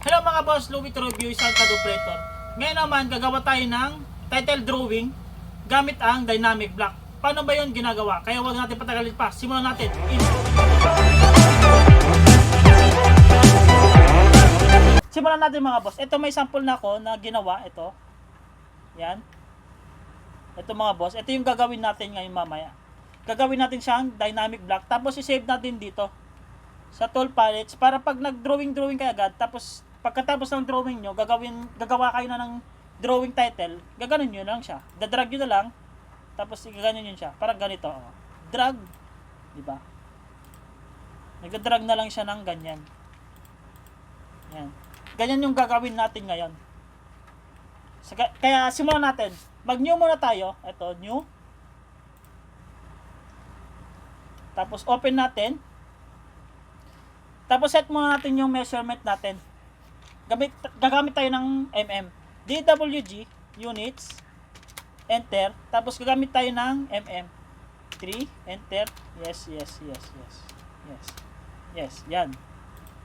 Hello mga boss, Louis Review, isang kadupretor. Ngayon naman, gagawa tayo ng title drawing gamit ang dynamic block. Paano ba yun ginagawa? Kaya huwag natin patagalin pa. Simulan natin. Simulan natin mga boss. Ito may sample na ako na ginawa. Ito. Yan. Ito mga boss. Ito yung gagawin natin ngayon mamaya. Gagawin natin siyang dynamic block. Tapos i-save natin dito sa tool palettes para pag nag-drawing drawing kayo agad tapos pagkatapos ng drawing nyo gagawin gagawa kayo na ng drawing title gaganon nyo lang siya. Dadrag nyo na lang tapos gaganon nyo siya. Parang ganito oh. drag di ba? Nagdadrag na lang siya ng ganyan. Yan. Ganyan yung gagawin natin ngayon. Saka- kaya simulan natin. Mag new muna tayo. Ito new. Tapos open natin. Tapos set muna natin yung measurement natin. Gamit, gagamit tayo ng mm. DWG, units, enter. Tapos gagamit tayo ng mm. 3, enter. Yes, yes, yes, yes. Yes. Yes, yan.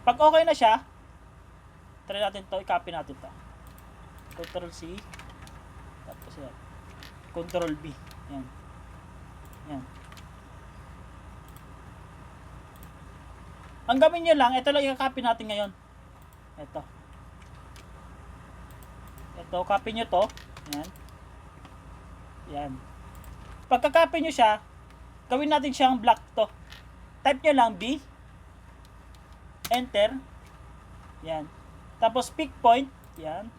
Pag okay na siya, try natin to, i-copy natin to. Control C. Tapos yan. Control B. Yan. Yan. Ang gawin nyo lang, ito lang i-copy natin ngayon. Ito. Ito, copy nyo to. Yan. Yan. Pagka-copy nyo siya, gawin natin siyang block to. Type nyo lang B. Enter. Yan. Tapos pick point. Yan.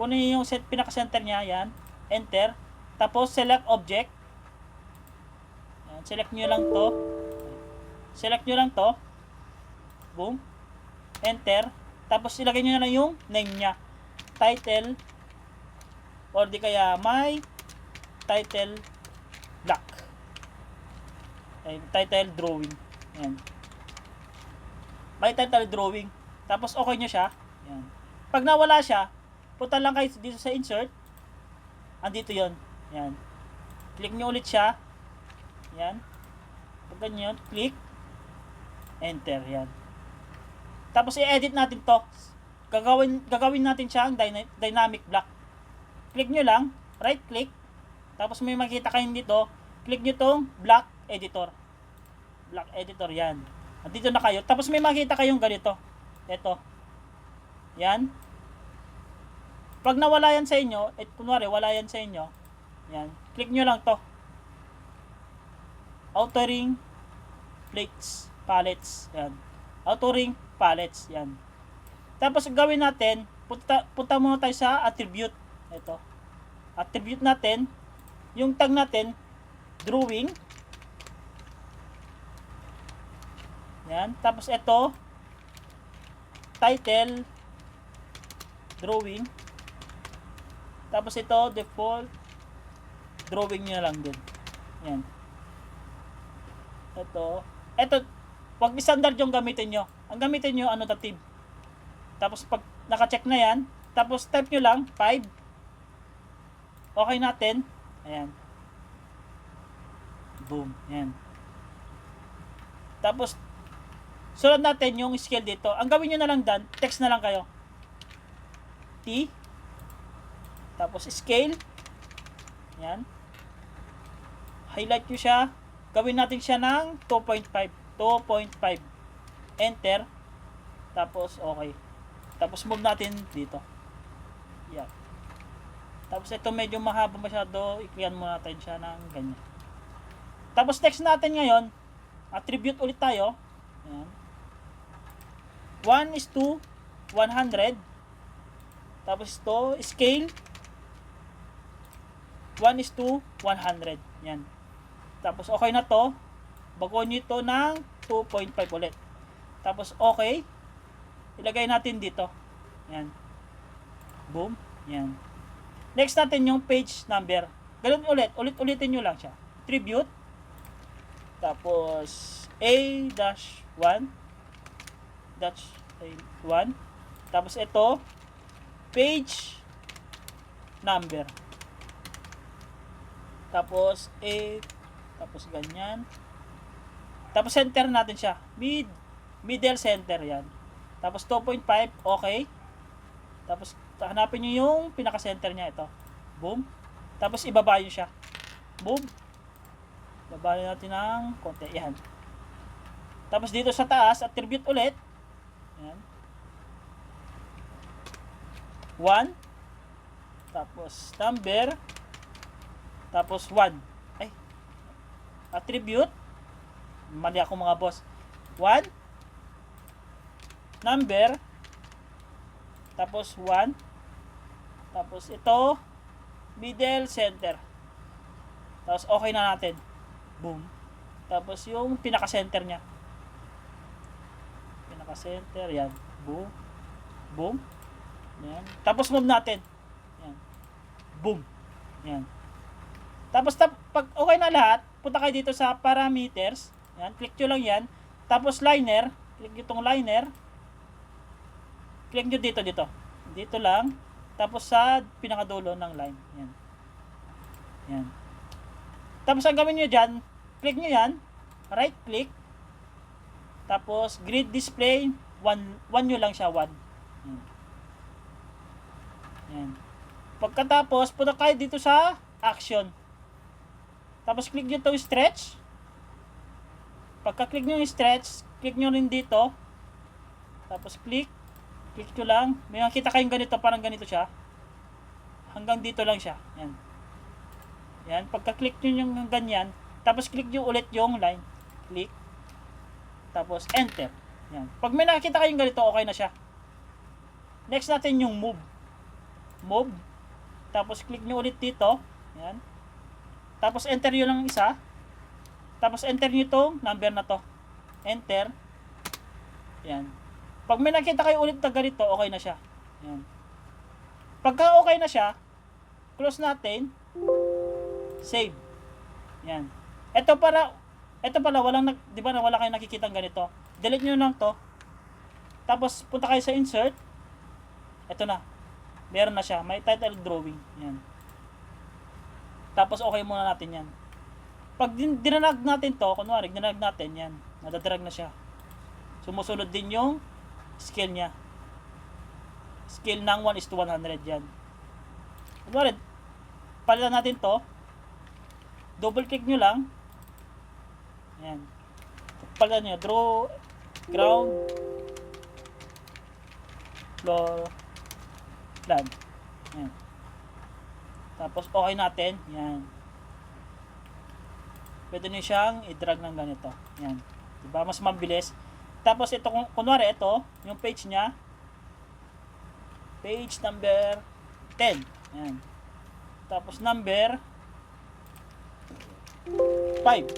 Kunin yung set, pinaka-center niya. Yan. Enter. Tapos select object. Yan. Select nyo lang to. Select nyo lang to. Boom. Enter. Tapos ilagay nyo na lang yung name niya. Title. Or di kaya my title block. Ay, title drawing. Yan. My title drawing. Tapos okay nyo siya. Yan. Pag nawala siya, punta lang kayo dito sa insert. Andito yon Yan. Click nyo ulit siya. Yan. Pag ganyan, click enter yan tapos i-edit natin to gagawin gagawin natin siyang dyna- dynamic block click nyo lang right click tapos may makita kayo dito click nyo tong block editor block editor yan dito na kayo tapos may makita kayong ganito ito yan pag nawala yan sa inyo eh, kunwari wala yan sa inyo yan click nyo lang to authoring plates pallets. Yan. Auto ring pallets. Yan. Tapos gawin natin, punta, punta muna tayo sa attribute. Ito. Attribute natin, yung tag natin, drawing. Yan. Tapos ito, title, drawing. Tapos ito, default, drawing nyo lang din. Yan. Ito, ito, Huwag standard yung gamitin nyo. Ang gamitin nyo, annotative. Tapos pag naka-check na yan, tapos type nyo lang, 5. Okay natin. Ayan. Boom. Ayan. Tapos, sulat natin yung scale dito. Ang gawin nyo na lang dan, text na lang kayo. T. Tapos scale. Ayan. Highlight nyo siya. Gawin natin siya ng 2.5. 2.5 enter tapos okay tapos move natin dito. Yeah tapos ito medyo mahaba masyado iklian mo natin siya ng ganyan. Tapos text natin ngayon attribute ulit tayo. Yan. 1 is to 100 tapos ito scale. 1 is to 100 yan. Tapos okay na to. Bago nyo ito ng 2.5 ulit. Tapos, okay. Ilagay natin dito. Yan. Boom. Yan. Next natin yung page number. Ganun ulit. Ulit-ulitin nyo lang siya. Tribute. Tapos, A-1. Dash 1. Tapos, ito. Page number. Tapos, A. Tapos, ganyan. Tapos center natin siya. Mid, middle center yan. Tapos 2.5, okay. Tapos hanapin nyo yung pinaka-center niya ito. Boom. Tapos ibaba nyo siya. Boom. Baba natin ng konti. Yan. Tapos dito sa taas, attribute ulit. Yan. 1. Tapos number. Tapos 1. Ay. Attribute. Mali ako mga boss. 1. Number. Tapos 1. Tapos ito. Middle, center. Tapos okay na natin. Boom. Tapos yung pinaka-center niya. Pinaka-center. Yan. Boom. Boom. Yan. Tapos move natin. Yan. Boom. Yan. Tapos tap, pag okay na lahat, punta kayo dito sa parameters. Yan. Click nyo lang yan. Tapos liner. Click itong liner. Click nyo dito, dito. Dito lang. Tapos sa pinakadulo ng line. Yan. Yan. Tapos ang gawin nyo dyan, click nyo yan. Right click. Tapos grid display. One, one nyo lang siya. One. Yan. Yan. Pagkatapos, punta kayo dito sa action. Tapos click nyo itong stretch. Pagka-click nyo yung stretch, click nyo rin dito. Tapos click. Click nyo lang. May makita kayong ganito, parang ganito siya. Hanggang dito lang siya. Yan. Yan. Pagka-click nyo yung ganyan, tapos click nyo ulit yung line. Click. Tapos enter. Yan. Pag may nakita kayong ganito, okay na siya. Next natin yung move. Move. Tapos click nyo ulit dito. Yan. Tapos enter nyo lang isa. Tapos enter nyo itong number na to. Enter. Yan. Pag may nakita kayo ulit na ganito, okay na siya. Yan. Pagka okay na siya, close natin. Save. Yan. Ito para, ito pala, walang, di ba na wala kayong nakikita ganito. Delete nyo lang to. Tapos, punta kayo sa insert. Ito na. Meron na siya. May title drawing. Yan. Tapos, okay muna natin yan. Pag din, dinanag natin to, kunwari, dinanag natin yan. Nadadrag na siya. Sumusunod din yung scale niya. Scale ng 1 is to 100 yan. Kunwari, palitan natin to. Double click nyo lang. Yan. Palitan nyo. Draw, ground, floor, land. Yan. Tapos okay natin. Yan. Pwede nyo siyang i-drag ng ganito. Yan. Diba? Mas mabilis. Tapos ito, kun- kunwari ito, yung page niya, page number 10. Yan. Tapos number 5.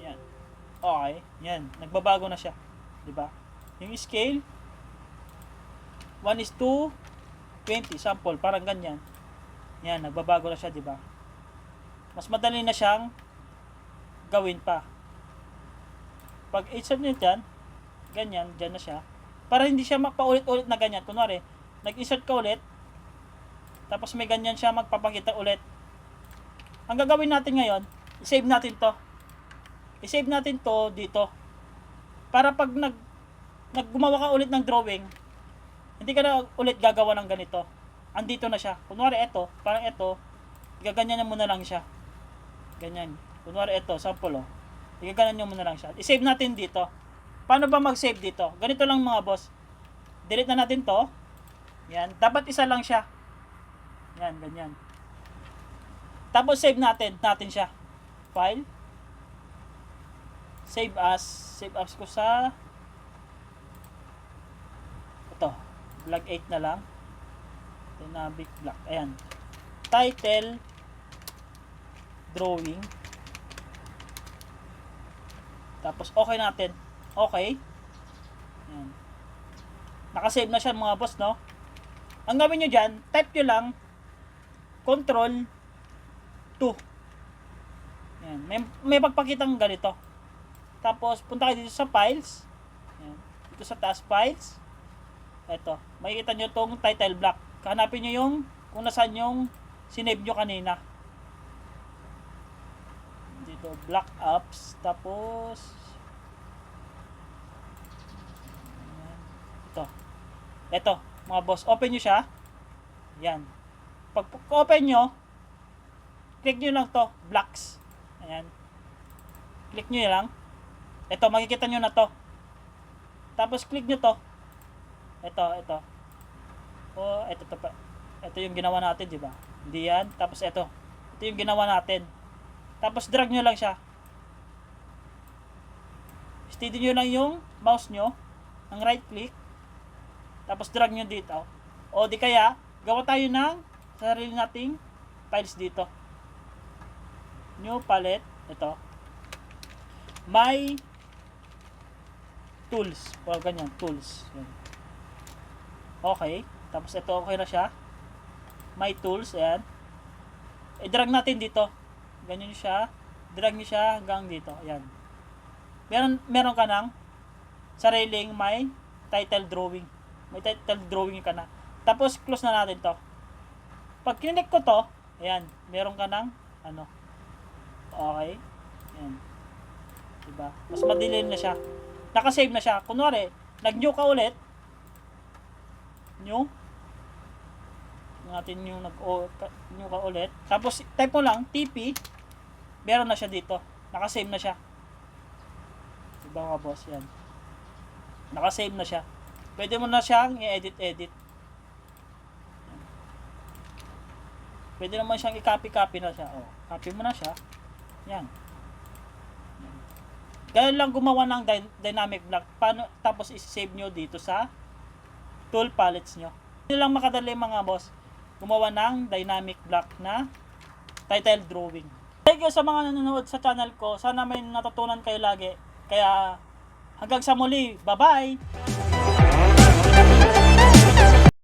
Yan. Okay. Yan. Nagbabago na siya. Diba? Yung scale, 1 is to 20. Sample. Parang ganyan. Yan. Nagbabago na siya. Diba? Mas madali na siyang gawin pa. Pag insert nyo dyan, ganyan, dyan na siya. Para hindi siya paulit-ulit na ganyan. Kunwari, nag-insert ka ulit, tapos may ganyan siya magpapakita ulit. Ang gagawin natin ngayon, i-save natin to. I-save natin to dito. Para pag nag, nag gumawa ka ulit ng drawing, hindi ka na ulit gagawa ng ganito. Andito na siya. Kunwari ito, parang ito, gaganyan mo na lang siya. Ganyan. Kunwari ito, sample oh. Igaganan nyo muna lang siya. I-save natin dito. Paano ba mag-save dito? Ganito lang mga boss. Delete na natin to. Yan. Dapat isa lang siya. Yan, ganyan. Tapos save natin. Natin siya. File. Save as. Save as ko sa ito. Vlog 8 na lang. Dynamic block. Ayan. Title. Drawing. Tapos okay natin. Okay. Yan. Nakasave na siya mga boss, no? Ang gawin nyo dyan, type nyo lang control 2. Yan. May, may pagpakitang ganito. Tapos, punta kayo dito sa files. Yan. Dito sa task files. Ito. Makikita nyo tong title block. Hanapin nyo yung kung nasaan yung sinave nyo kanina. Dito, block apps. Tapos, Ayan. ito. Ito, mga boss, open nyo siya. Yan. Pag open nyo, click nyo lang to, blocks. Ayan. Click nyo lang. Ito, makikita nyo na to. Tapos click nyo to. Ito, ito. Oh, ito to pa. Ito yung ginawa natin, di ba? Hindi yan. Tapos ito. Ito yung ginawa natin. Tapos drag nyo lang siya. Steady nyo lang yung mouse nyo. Ang right click. Tapos drag nyo dito. O di kaya, gawa tayo ng sarili nating files dito. New palette. Ito. My tools. O ganyan, tools. Okay. Tapos ito okay na siya. My tools. Ayan. I-drag natin dito. Ganyan siya. Drag nyo siya hanggang dito. Ayan. Meron, meron ka ng sariling may title drawing. May title drawing ka na. Tapos close na natin to. Pag kinilik ko to, ayan, meron ka ng ano. Okay. Ayan. Diba? Mas madilim na siya. Nakasave na siya. Kunwari, nag-new ka ulit. New. Natin yung nag-new ka ulit. Tapos, type mo lang, TP. Meron na siya dito. Nakasave na siya. Diba mga boss? Yan. Nakasave na siya. Pwede mo na siyang i-edit-edit. Pwede naman siyang i-copy-copy na siya. Oh, copy mo na siya. Yan. Ganun lang gumawa ng dy- dynamic block. Paano, tapos i-save nyo dito sa tool palettes nyo. Yun lang makadali mga boss. Gumawa ng dynamic block na title drawing. Thank you sa mga nanonood sa channel ko. Sana may natutunan kayo lagi. Kaya hanggang sa muli. Bye-bye!